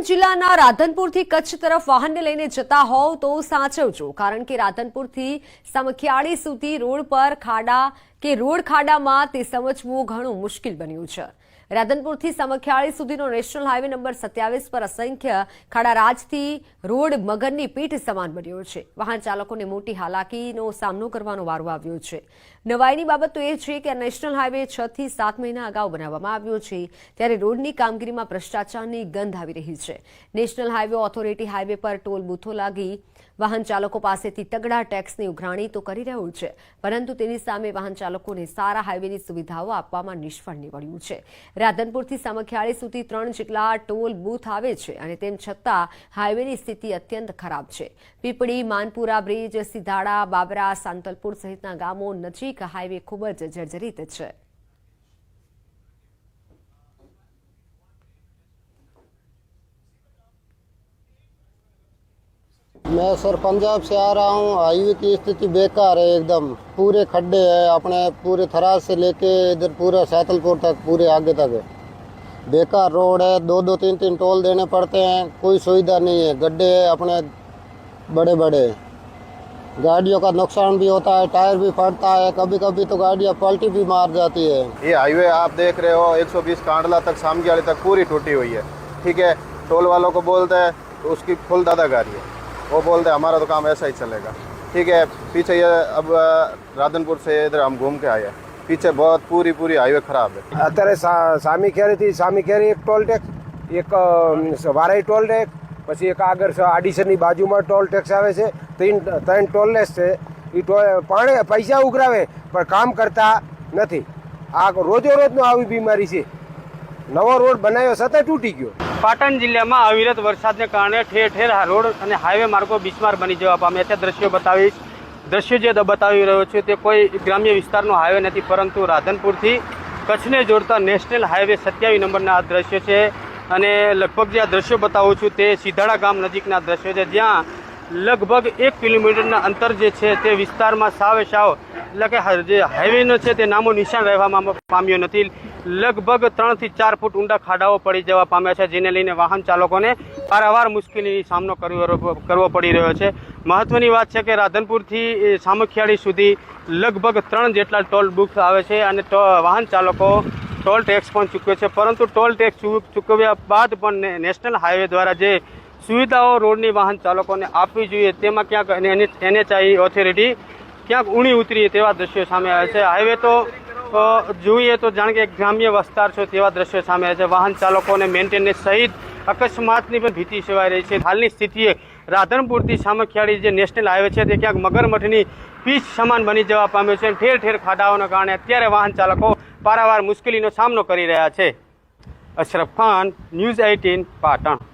પાટણ જિલ્લાના રાધનપુરથી કચ્છ તરફ વાહનને લઈને જતા હોવ તો સાચવજો, કારણ કે રાધનપુરથી સમખિયાળી સુધી રોડ પર ખાડા કે રોડ ખાડામાં તે સમજવું ઘણું મુશ્કેલ બન્યું છે. રાધનપુરથી સમખિયાળી સુધીનો નેશનલ હાઈવે નંબર સત્યાવીસ પર અસંખ્ય ખાડારાજથી રોડ મગરની પીઠ સમાન બન્યો છે. વાહન ચાલકોને મોટી હાલાકીનો સામનો કરવાનો વારો આવ્યો છે. નવાઈની બાબત તો એ છે કે નેશનલ હાઈવે છ થી સાત મહિના અગાઉ બનાવવામાં આવ્યો છે. ત્યારે રોડની કામગીરીમાં ભ્રષ્ટાચારની ગંધ આવી રહી છે. નેશનલ હાઈવે ઓથોરિટી હાઈવે પર ટોલ બૂથો લાગી વાહન ચાલકો પાસેથી તગડા ટેક્સની ઉઘરાણી તો કરી રહ્યું છે, પરંતુ તેની સામે વાહન ચાલકોને સારા હાઈવેની સુવિધાઓ આપવામાં નિષ્ફળ નીવડ્યું છે. રાધનપુરથી સામખિયાળી સુધી ત્રણ જેટલા ટોલ બૂથ આવે છે અને તેમ છતાં હાઈવેની સ્થિતિ અત્યંત ખરાબ છે. પીપળી, માનપુરા બ્રિજ સિધાડા બાબરા, સાંતલપુર સહિતના ગામો નજીક હાઈવે ખૂબ જ જર્જરિત છે. मैं सर पंजाब से आ रहा हूँ। हाईवे की स्थिति बेकार है एकदम। पूरे खड्डे हैं, अपने पूरे थराज से लेके इधर पूरा सैतलपुर तक, पूरे आगे तक है। बेकार रोड है, दो दो, तीन तीन टोल देने पड़ते हैं। कोई सुविधा नहीं है। गड्ढे हैं, अपने बड़े बड़े गाड़ियों का नुकसान भी होता है, टायर भी फटता है। कभी कभी तो गाड़ियाँ पलटी भी मार जाती है। ये हाईवे आप देख रहे हो 120 कांडला तक सामगियाड़ी तक पूरी टूटी हुई है। ठीक है, टोल वालों को बोलते हैं तो उसकी फुल दादागारी है। वो बोलते हैं हमारा तो काम ऐसा ही चलेगा ठीक है पीछे ये अब अ, राधनपुर से इधर हम घूम के आए हैं पीछे बहुत पूरी पूरी हाईवे खराब है અત્યારે સા- સામી કેરીથી સામી કેરી એક ટોલ ટેક્સ એક અમ, વારાઈ ટોલ ટેક્સ પછી એક આગળ સ- આડીસરની બાજુમાં ટોલ ટેક્સ આવે છે ત્રણ ત્રણ ટોલલેસ છે એ ટોલ પાણે પૈસા ઉઘરાવે પણ કામ કરતા નથી આ રોજો રોજનો આવી બીમારી છે નવો રોડ બનાવ્યો છતાં તૂટી ગયો પાટણ જિલ્લામાં અવિરત વરસાદને કારણે ઠેર ઠેર રોડ અને હાઈવે માર્ગો બિસ્માર બની જવા પામ્યા છે. દ્રશ્યો બતાવીશ. દ્રશ્યો જે બતાવી રહ્યો છું તે કોઈ ગ્રામ્ય વિસ્તારનો હાઈવે નથી, પરંતુ રાધનપુરથી કચ્છને જોડતા નેશનલ હાઈવે સત્યાવીસ નંબરના આ દ્રશ્યો છે. અને લગભગ જે આ દ્રશ્યો બતાવું છું તે સિધાડા ગામ નજીકના દ્રશ્યો છે, જ્યાં લગભગ એક કિલોમીટરના અંતર જે છે તે વિસ્તારમાં સાવે સાવ એટલે કે જે હાઈવેનો છે તે નામો નિશાન રહેવામાં પામ્યો નથી. લગભગ ત્રણથી ચાર ફૂટ ઊંડા ખાડાઓ પડી જવા પામ્યા છે, જેને લઈને વાહન ચાલકોને વારંવાર મુશ્કેલીનો સામનો કરવો પડી રહ્યો છે. મહત્વની વાત છે કે રાધનપુરથી સામખિયાળી સુધી લગભગ ત્રણ જેટલા ટોલ બુક્સ આવે છે અને વાહન ચાલકો ટોલ ટેક્સ પણ ચૂકવે છે. પરંતુ ટોલ ટેક્સ ચૂકવ્યા બાદ પણ નેશનલ હાઈવે દ્વારા જે સુવિધાઓ રોડની વાહન ચાલકોને આપવી જોઈએ, તેમાં ક્યાંક એનએચઆઈ ઓથોરિટી ક્યાંક ઊણી ઉતરી, તેવા દ્રશ્યો સામે આવે છે. હાઈવે તો જોઈએ તો જાણે કે ગ્રામ્ય વિસ્તાર છે તેવા દ્રશ્યો સામે આવે છે. વાહન ચાલકોને મેન્ટેનન્સ સહિત અકસ્માતની પણ ભીતિ સેવાઈ રહી છે. હાલની સ્થિતિએ રાધનપુરથી સામખિયાળી જે નેશનલ હાઈવે છે તે ક્યાંક મગરમઠની પીચ સમાન બની જવા પામ્યો છે ઠેર ઠેર ખાડાઓના કારણે અત્યારે વાહન ચાલકો પારાવાર મુશ્કેલીનો સામનો કરી રહ્યા છે. Ashraf Khan, news eighteen, Patan.